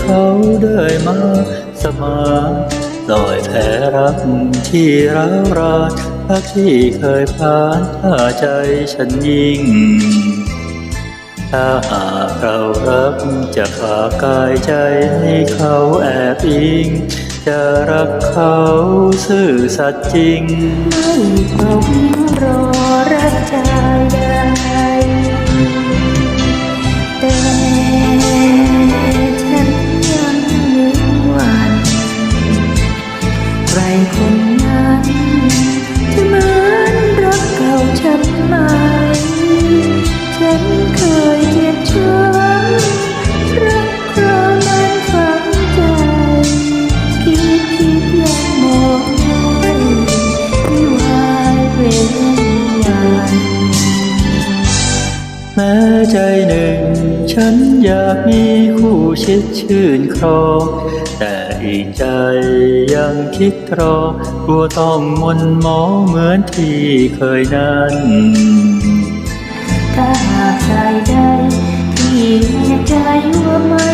เขาได้มาสมาลอยแผลรักที่ร้าวรานรักที่เคยผ่านถ้าใจฉันยิ่ง ถ้าหากเรารักจะฝากายใจให้เขาแอบอิง จะรักเขาซื่อสัตย์จริงไม่ต้องรอรักใจได้ ใครคนนั้นที่มือ แม้ใจหนึ่ง ฉันอยากมีคู่ชิดชื่นครอง แต่อีกใจยังคิดรอกลัวต้องมนหมองเหมือนที่เคยนั้นถ้าหากใจใดที่แน่ใจว่าไม่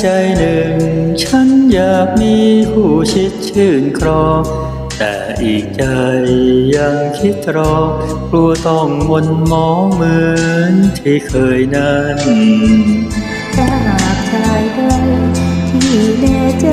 ใจหนึ่ง ฉันอยากมีคู่ชิดชื่นครองแต่อีกใจยังคิดรอกลัวต้องมนหมองเหมือนที่เคยนั้นถ้าหากชายใดที่แน่ใจ